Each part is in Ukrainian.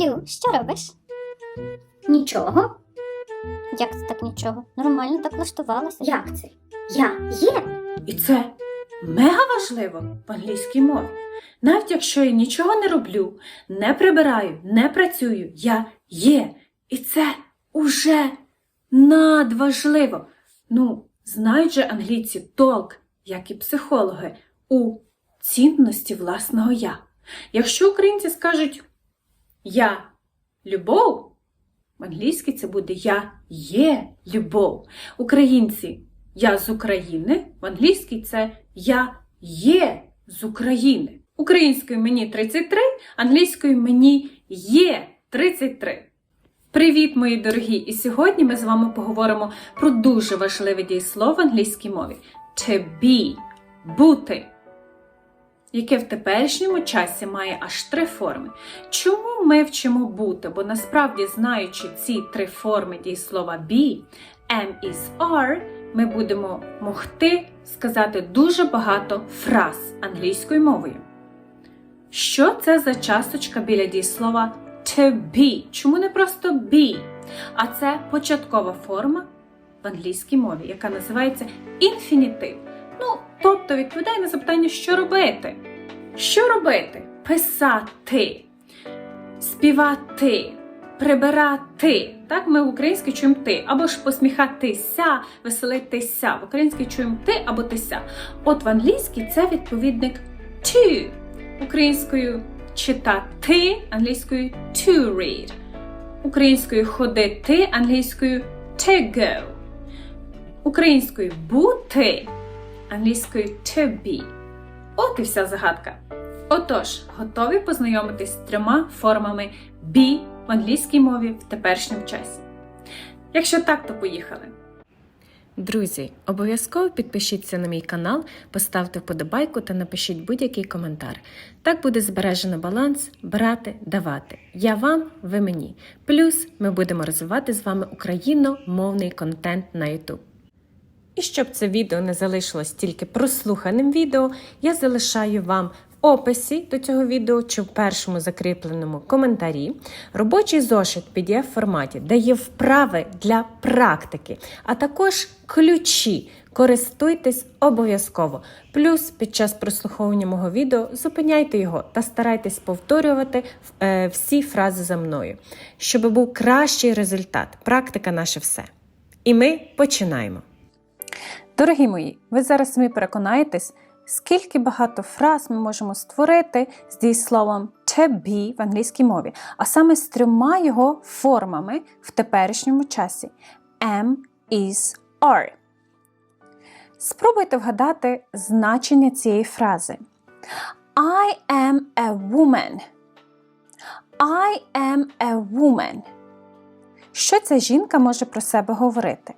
Лю, що робиш? Нічого. Як це так нічого? Нормально так влаштувалася. Як це? Я є. І це мега важливо в англійській мові. Навіть якщо я нічого не роблю, не прибираю, не працюю, я є. І це уже надважливо. Ну, знають же англійці толк, як і психологи, у цінності власного я. Якщо українці скажуть я любов, в англійській це буде я є любов. Українці я з України, в англійській це Я є з України. Українською мені 33, англійською мені є 33. Привіт, мої дорогі! І сьогодні ми з вами поговоримо про дуже важливе дієслово в англійській мові to be бути, яке в теперішньому часі має аж три форми. Чому ми вчимо бути? Бо насправді, знаючи ці три форми дієслова be, am is are, ми будемо могти сказати дуже багато фраз англійською мовою. Що це за часточка біля дієслова to be? Чому не просто be? А це початкова форма в англійській мові, яка називається інфінітив. Ну, тобто відповідає на запитання, що робити. Що робити? Писати, співати, прибирати. Так, ми в українській чуємо ти, або ж посміхатися, веселитися. В українській чуємо ти або тися. От в англійській це відповідник to. Українською читати, англійською to read. Українською ходити, англійською to go. Українською бути, англійською to be. От і вся загадка. Отож, готові познайомитись з трьома формами be в англійській мові в теперішньому часі. Якщо так, то поїхали. Друзі, обов'язково підпишіться на мій канал, поставте вподобайку та напишіть будь-який коментар. Так буде збережено баланс брати, давати. Я вам, ви мені. Плюс ми будемо розвивати з вами україномовний контент на YouTube. І щоб це відео не залишилось тільки прослуханим відео, я залишаю вам в описі до цього відео чи в першому закріпленому коментарі робочий зошит pdf форматі, де є вправи для практики, а також ключі. Користуйтесь обов'язково. Плюс під час прослуховування мого відео зупиняйте його та старайтесь повторювати е, всі фрази за мною, щоб був кращий результат. Практика наше все. І ми починаємо. Дорогі мої, ви зараз самі переконаєтесь, скільки багато фраз ми можемо створити з дієсловом to be в англійській мові, а саме з трьома його формами в теперішньому часі am, is, are. Спробуйте вгадати значення цієї фрази. I am a woman. I am a woman. Що ця жінка може про себе говорити?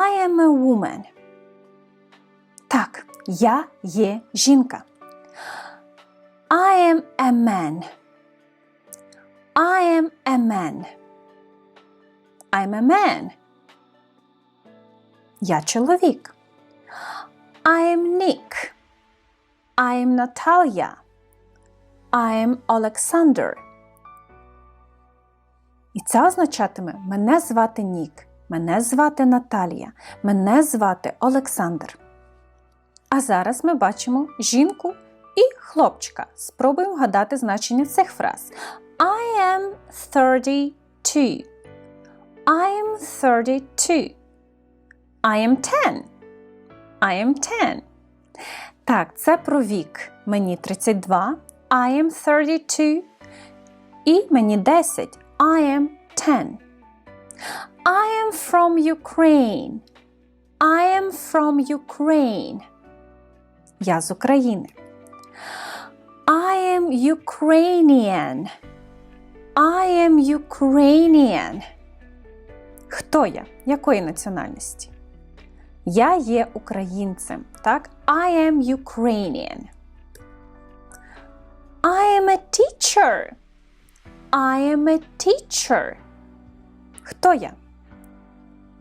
I am a woman. Так, я є жінка. I am a man. I am a man. I'm a man. Я чоловік. I am Nick. I am Natalia. I am Alexander. І це означатиме мене звати Нік. Мене звати Наталія, мене звати Олександр. А зараз ми бачимо жінку і хлопчика. Спробуємо вгадати значення цих фраз. I am 32. I am 32. I am 10. I am 10. Так, це про вік. Мені 32. I am 32. І мені 10. I am 10. I am from Ukraine. I am from Ukraine. Я з України. I am Ukrainian. I am Ukrainian. Хто я? Якої національності? Я є українцем. Так? I am Ukrainian. I am a teacher. I am a teacher. Хто я?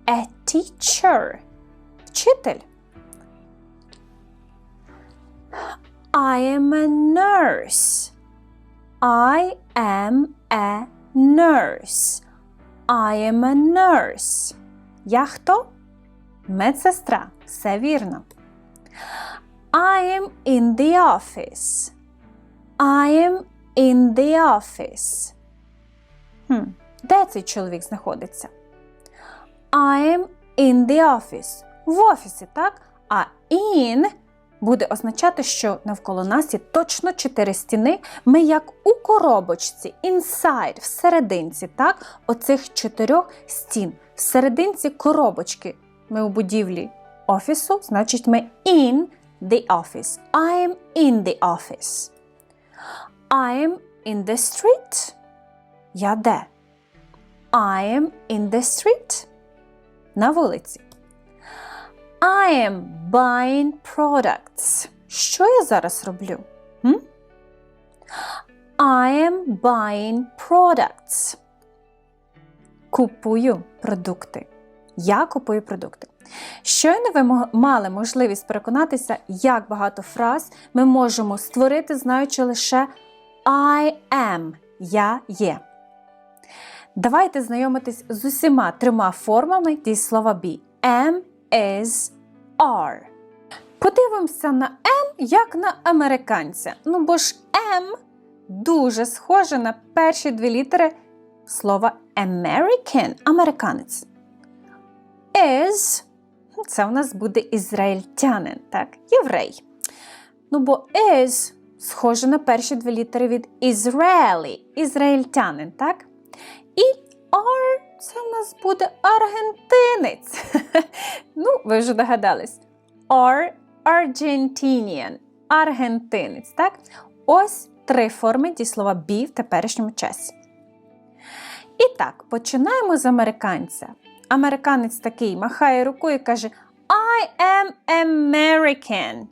A teacher. Вчитель. I am a nurse. I am a nurse. I am a nurse. Я хто? Медсестра. Все вірно. I am in the office. I am in the office. Хм, де цей чоловік знаходиться? I am in the office. В офісі, так? А in буде означати, що навколо нас є точно чотири стіни. Ми як у коробочці, inside, всерединці, так? Оцих чотирьох стін. Всерединці коробочки. Ми у будівлі офісу, значить, ми in the office. I am in the office. I am in the street. Я де? I am in the street. На вулиці. I am buying products. Що я зараз роблю? М? I am buying products. Купую продукти. Я купую продукти. Щойно ви мали можливість переконатися, як багато фраз ми можемо створити, знаючи лише I am. Я є. Давайте знайомитись з усіма трьома формами дієслова be. Am, is, are. Подивимося на am як на американця. Ну бо ж am дуже схоже на перші дві літери слова American американець. Is це у нас буде ізраїльтянин, так? Єврей. Ну бо is схоже на перші дві літери від Israeli, ізраїльтянин, так? І are це у нас буде аргентинець. ну, ви вже догадались. Are Argentinian, аргентинець, так? Ось три форми дієслова be в теперішньому часі. І так, починаємо з американця. Американець такий махає рукою і каже: I am American.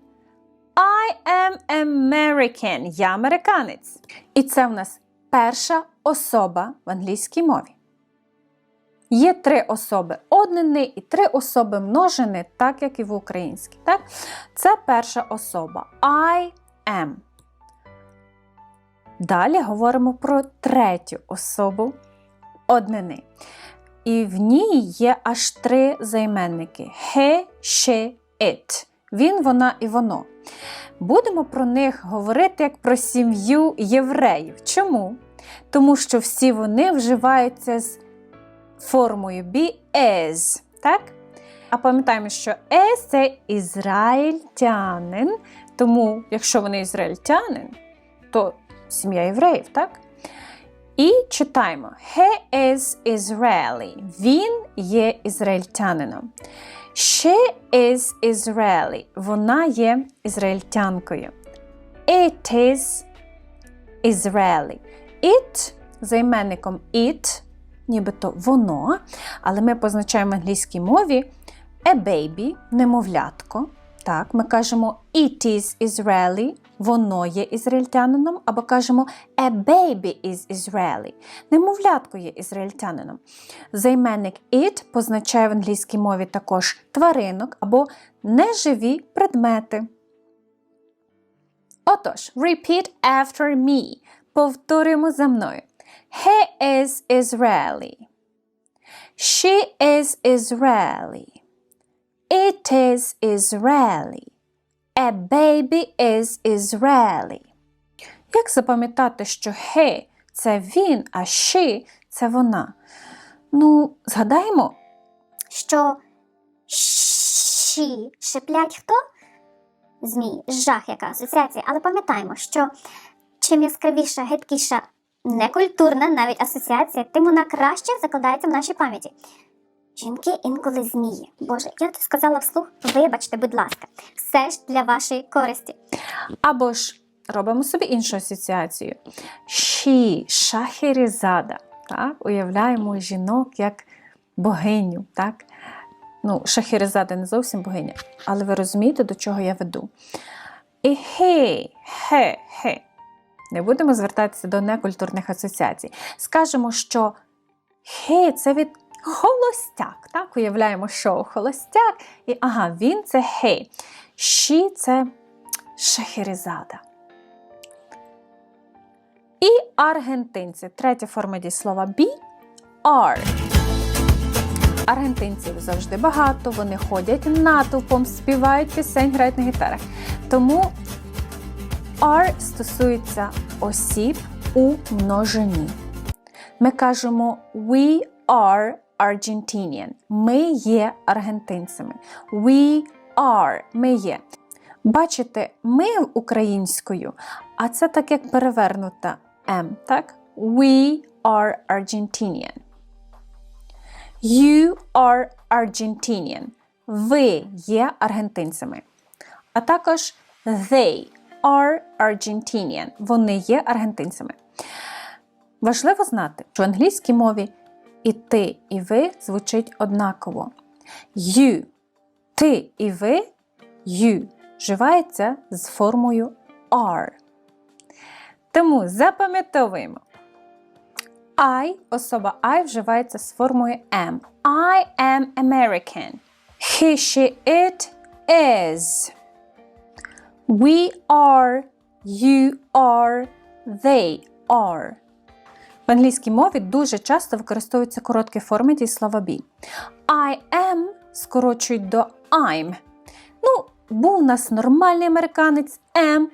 I am American. Я американець. І це в нас перша особа в англійській мові. Є три особи однини і три особи множини, так як і в українській. Так? Це перша особа. I am. Далі говоримо про третю особу однини. І в ній є аж три займенники: he, she, it. Він, вона і воно. Будемо про них говорити як про сім'ю євреїв. Чому? Тому що всі вони вживаються з формою be as. Так? А пам'ятаємо, що as – це ізраїльтянин. Тому, якщо вони ізраїльтянин, то сім'я євреїв, так? І читаємо: He is Israeli. Він є ізраїльтянином. She is Israeli. Вона є ізраїльтянкою. It is Israeli. It займенником it, нібито воно, але ми позначаємо в англійській мові a baby, немовлятко. Так, ми кажемо it is Israeli, воно є ізраїльтянином, або кажемо a baby is Israeli. Немовлятко є ізраїльтянином. Займенник it позначає в англійській мові також тваринок або неживі предмети. Отож, repeat after me. Повторюємо за мною. He is Israeli. She is Israeli. It is Israeli. A baby is Israeli. Як запам'ятати, що he – це він, а she – це вона? Ну, згадаємо, Що ші шиплять хто? Змій, жах, яка асоціація. Але пам'ятаємо, що чим яскравіша, гидкіша, некультурна навіть асоціація, тим вона краще закладається в нашій пам'яті. Жінки інколи змії. Боже, я це сказала вслух. Вибачте, будь ласка, все ж для вашої користі. або ж робимо собі іншу асоціацію. She – шахерезада. Так? Уявляємо жінок як богиню. Так? Ну, шахерезада не зовсім богиня, але ви розумієте, до чого я веду. І хей, хе, хе. Не будемо звертатися до некультурних асоціацій. Скажемо, що хей це від холостяк. Так, уявляємо шоу холостяк. І ага, він це хей. Ші це шахерезада. І аргентинці. Третя форма дієслова be are. Аргентинців завжди багато, вони ходять натовпом, співають пісень, грають на гітарах. Тому are стосується осіб у множині. Ми кажемо we are Argentinian. Ми є аргентинцями. We are. Ми є. Бачите, ми українською, а це так як перевернута М, так? We are Argentinian. You are Argentinian. Ви є аргентинцями. А також they are Argentinian. Вони є аргентинцями. Важливо знати, що в англійській мові і ти, і ви звучить однаково. You. Ти і ви you вживається з формою are. Тому запам'ятовуємо. I, особа I вживається з формою am. I am American. He, she, it is. We are, you are, they are. В англійській мові дуже часто використовуються короткі форми дієслова be. I am скорочують до I'm. Ну, був у нас нормальний американець am,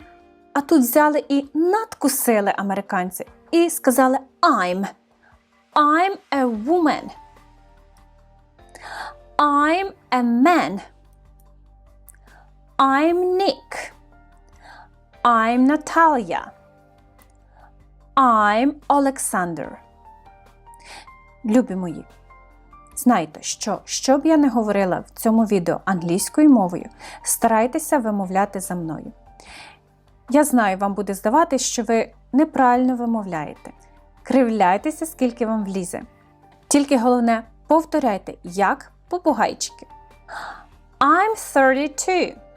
а тут взяли і надкусили американці і сказали I'm. I'm a woman. I'm a man. I'm Nick. I'm Natalia. I'm Olexander. Любі мої, знайте, що що б я не говорила в цьому відео англійською мовою, старайтеся вимовляти за мною. Я знаю, вам буде здаватись, що ви неправильно вимовляєте. Кривляйтеся, скільки вам влізе. Тільки головне, повторяйте, як попугайчики. I'm 32.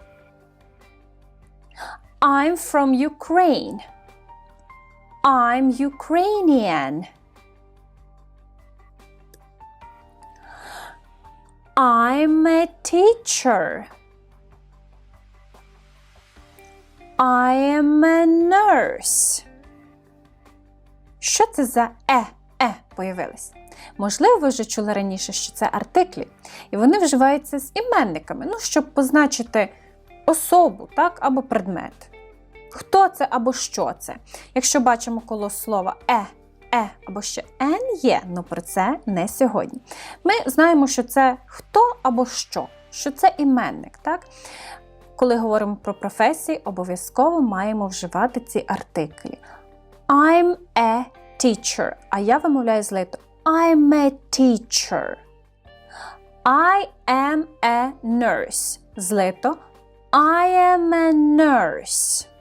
I'm from Ukraine. I'm Ukrainian. I'm a teacher. I am a nurse. Що це за е, е появилось? Можливо, ви вже чули раніше, що це артиклі, і вони вживаються з іменниками, ну, щоб позначити особу так, або предмет. Хто це або що це? Якщо бачимо коло слова е, е або ще ен є, ну про це не сьогодні. Ми знаємо, що це хто або що, що це іменник. так? Коли говоримо про професії, обов'язково маємо вживати ці артиклі. I'm a teacher. А я вимовляю злито I'm a teacher. I am a nurse. Злито I am a nurse.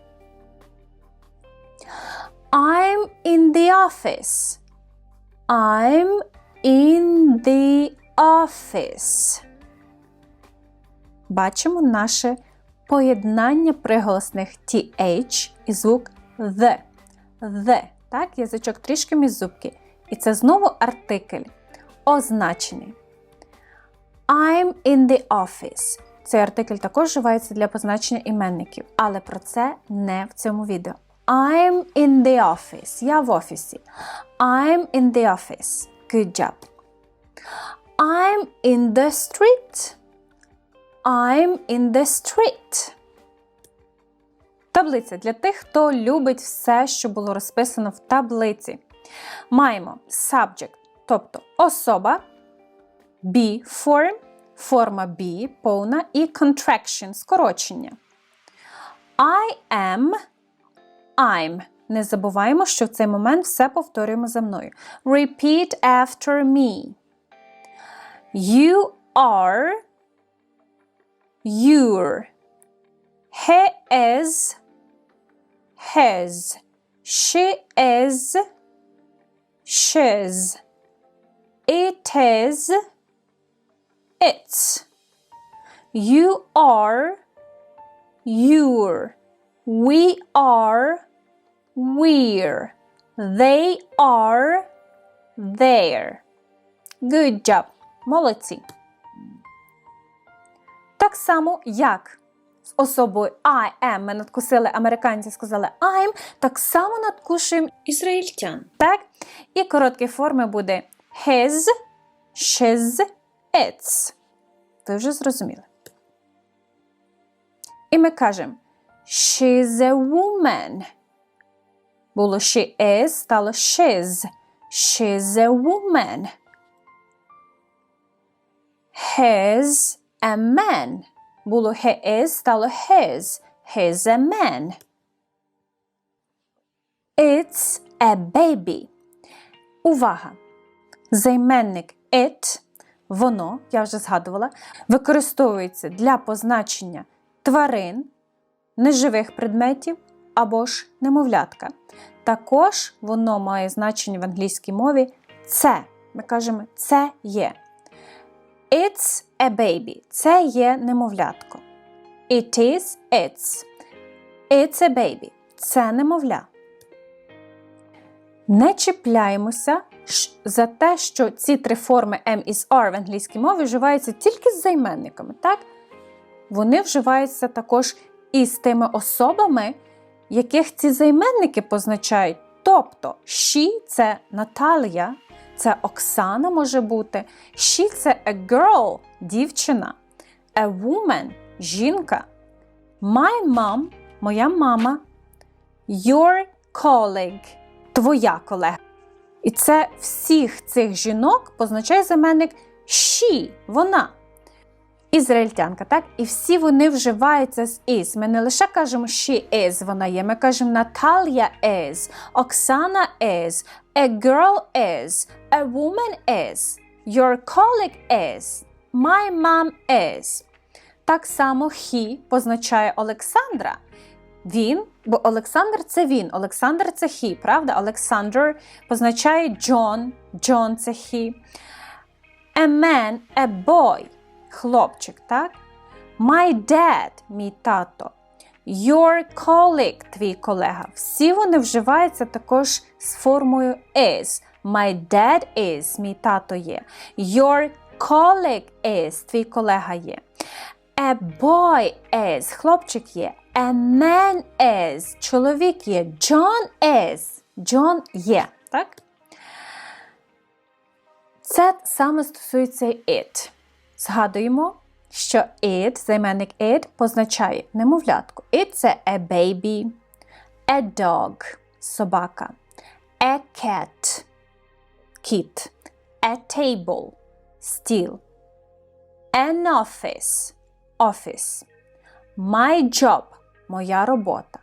I'm in the office. I'm in the office. Бачимо наше поєднання приголосних TH і звук the. The. Так, язичок трішки між зубки. І це знову артикль. Означений. I'm in the office. Цей артикль також вживається для позначення іменників, але про це не в цьому відео. I'm in the office. Я в офісі. I'm in the office. Good job. I'm in the street. I'm in the street. Таблиця для тих, хто любить все, що було розписано в таблиці. Маємо subject, тобто особа, be form, форма be, повна і contraction, скорочення. I am, I'm. Не забуваємо, що в цей момент все повторюємо за мною. Repeat after me. You are, your. He is, his. She is, she's. It is, its. You are, your. We are, we're. They are, their. Good job. Молодці. Так само, як з особою I am ми надкусили американці, сказали I'm, так само надкушуємо Ізраїльтян. так? І короткі форми буде his, shiz, its. Ви вже зрозуміли. І ми кажемо she's a woman. Було she is, стало she's. She's a woman. He's a man. Було he is, стало his. He's a man. It's a baby. Увага! Займенник it, воно, я вже згадувала, використовується для позначення тварин, неживих предметів або ж немовлятка. Також воно має значення в англійській мові це. Ми кажемо це є. It's a baby. Це є немовлятко. It is it's. It's a baby. Це немовля. Не чіпляємося за те, що ці три форми M is R в англійській мові вживаються тільки з займенниками, так? Вони вживаються також і з тими особами, яких ці займенники позначають. Тобто, she – це Наталія, це Оксана може бути, she – це a girl – дівчина, a woman – жінка, my mom – моя мама, your colleague – твоя колега. І це всіх цих жінок позначає заменник she, вона. Ізраїльтянка, так? І всі вони вживаються з is. Ми не лише кажемо she is, вона є. Ми кажемо Наталія is, Оксана is, a girl is, a woman is, your colleague is, my mom is. Так само he позначає Олександра. Він, бо Олександр це він, Олександр це he, правда? Олександр позначає John, John це he. A man, a boy, хлопчик, так? My dad, мій тато. Your colleague, твій колега. Всі вони вживаються також з формою is. My dad is, мій тато є. Your colleague is, твій колега є. A boy is, хлопчик є. A man is, чоловік є. John is, John є. Так? Це саме стосується it. Згадуємо, що it, займенник it, позначає немовлятку. It – це a baby, a dog – собака, a cat – кіт, a table – стіл, an office – офіс, my job – моя робота.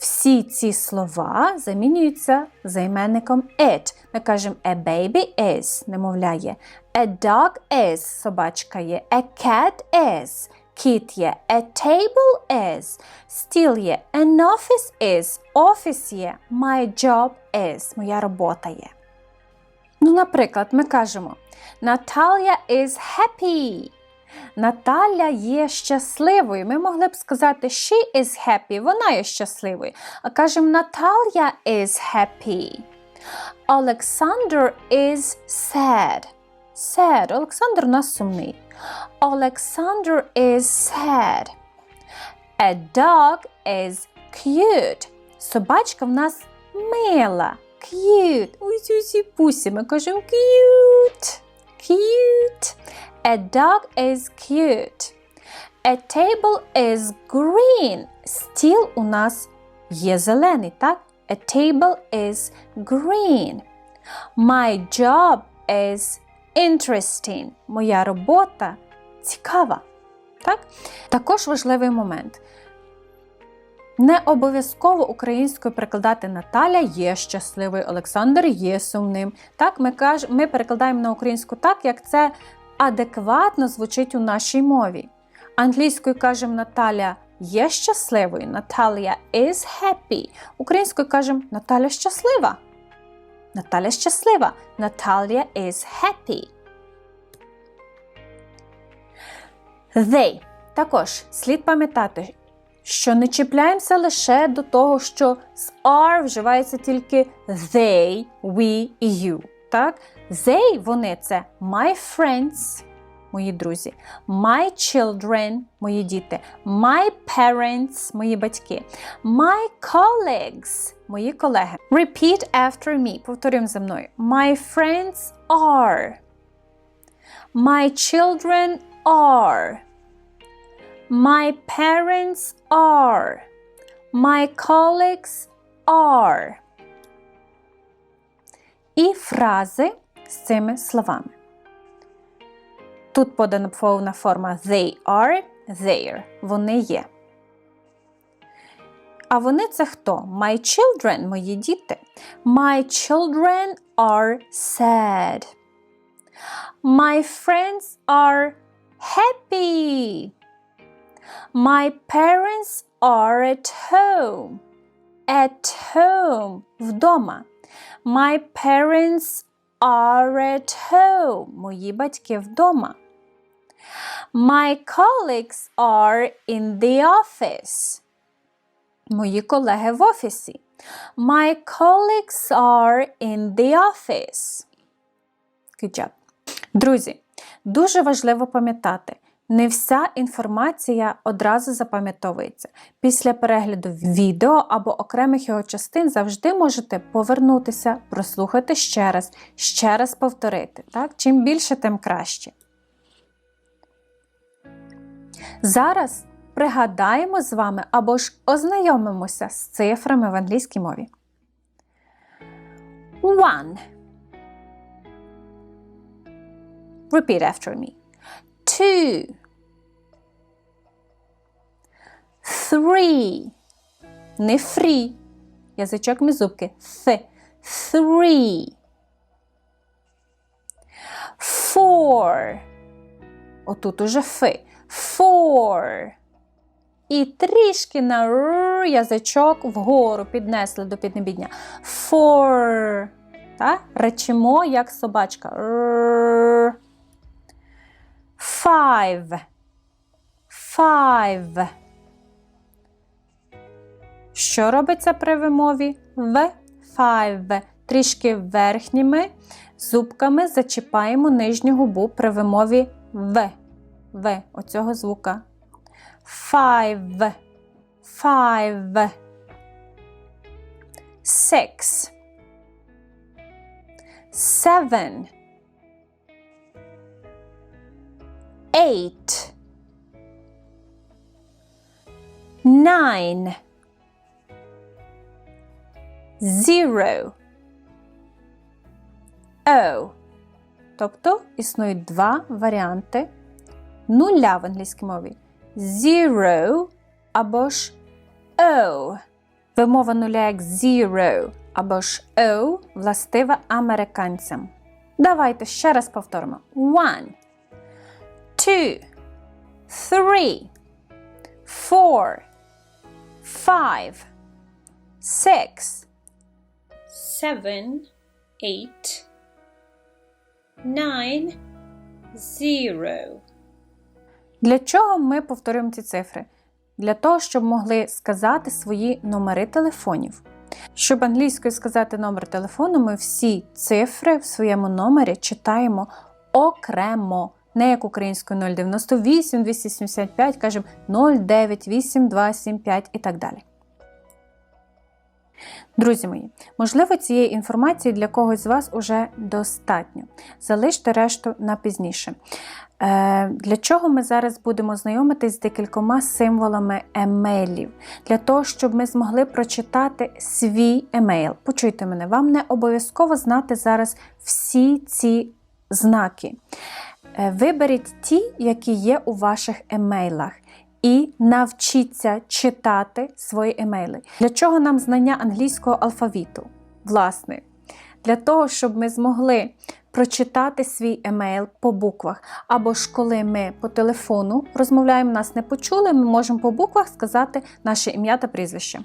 Всі ці слова замінюються займенником it. Ми кажемо a baby is, немовля є. A dog is, собачка є. A cat is, кіт є. A table is, стіл є. An office is, офіс є. My job is, моя робота є. Ну, наприклад, ми кажемо Natalia is happy. Наталя є щасливою. Ми могли б сказати she is happy, вона є щасливою. А кажемо Наталія is happy. Олександр is sad. Sad. Олександр у нас сумний. Олександр is sad. A dog is cute. Собачка в нас мила. Cute. Ось усі пусі. Ми кажемо cute. Cute. A dog is cute. A table is green. Стіл у нас є зелений, так? A table is green. My job is interesting. Моя робота цікава. Так? Також важливий момент. Не обов'язково українською перекладати Наталя є щасливою, Олександр є сумним. Так, ми, каж... ми перекладаємо на українську так, як це адекватно звучить у нашій мові. Англійською кажемо Наталя є щасливою, Наталія is happy. Українською кажемо Наталя щаслива. Наталя щаслива. Наталія is happy. They. Також слід пам'ятати, що не чіпляємося лише до того, що з are вживається тільки they, we і you. Так? They, вони це my friends, мої друзі. My children мої діти. My parents мої батьки. My colleagues мої колеги. Repeat after me. Повторюємо за мною. My friends are. My children are. My parents are. My colleagues are. І фрази з цими словами. Тут подана повна форма they are, their. Вони є. А вони це хто? My children, мої діти. My children are sad. My friends are happy. My parents are at home. At home. Вдома. My parents are at home. Мої батьки вдома. My colleagues are in the office. Мої колеги в офісі. My colleagues are in the office. Good job. Друзі, дуже важливо пам'ятати, не вся інформація одразу запам'ятовується. Після перегляду відео або окремих його частин завжди можете повернутися, прослухати ще раз, ще раз повторити. Так? Чим більше, тим краще. Зараз пригадаємо з вами або ж ознайомимося з цифрами в англійській мові. One. Repeat after me. Two. Three. Не free. Язичок між зубки. Th. Three. Four. Отут уже фи. Four. І трішки на р язичок вгору піднесли до піднебідня. Four. Та? Речимо, як собачка. Р. Five. Five. Що робиться при вимові? В. Five. Трішки верхніми зубками зачіпаємо нижню губу при вимові В. В. Оцього звука. Five. Five. Six. Seven. Eight. Nine. Zero. O. Тобто існують два варіанти нуля в англійській мові. Zero або ж O. Вимова нуля як zero або ж O властива американцям. Давайте ще раз повторимо. One, two, three, four, five, six, seven, eight, nine, zero. Для чого ми повторюємо ці цифри? Для того, щоб могли сказати свої номери телефонів. Щоб англійською сказати номер телефону, ми всі цифри в своєму номері читаємо окремо. Не як українською 098, 275, кажемо 098, і так далі. Друзі мої, можливо, цієї інформації для когось з вас уже достатньо. Залиште решту на пізніше. Е, Для чого ми зараз будемо знайомитись з декількома символами емейлів? Для того, щоб ми змогли прочитати свій емейл. Почуйте мене, вам не обов'язково знати зараз всі ці знаки. Е, Виберіть ті, які є у ваших емейлах. І навчіться читати свої емейли. Для чого нам знання англійського алфавіту? Власне, для того, щоб ми змогли прочитати свій емейл по буквах. Або ж коли ми по телефону розмовляємо, нас не почули, ми можемо по буквах сказати наше ім'я та прізвище.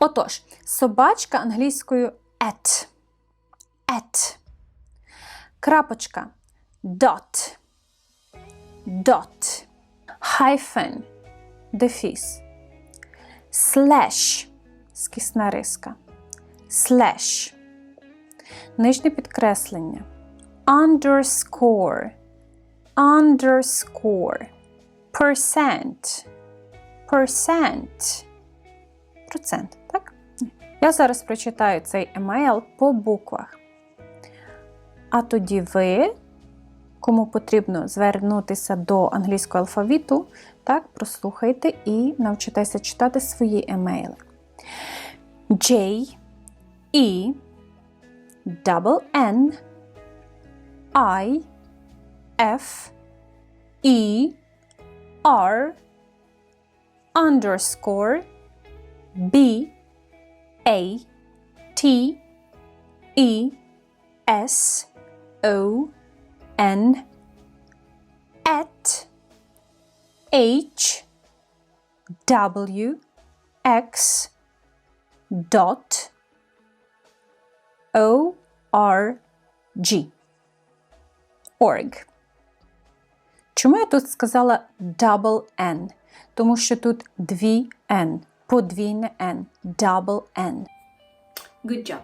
Отож, собачка англійською at. At. Крапочка. Dot. Dot. Hyphen. Дефіс. Slash. Скісна риска. Slash. Нижнє підкреслення. Underscore. underscore, percent, percent. Процент, так? Я зараз прочитаю цей емейл по буквах. А тоді ви, кому потрібно звернутися до англійського алфавіту, так, прослухайте і навчитеся читати свої емейли. J, E, double N, I, F, E, R, underscore, B, A, T, E, S, O, N, at, H, W, X, dot, O, R, G. Org. Чому я тут сказала double N? Тому що тут дві N, подвійне N, double N. Good job!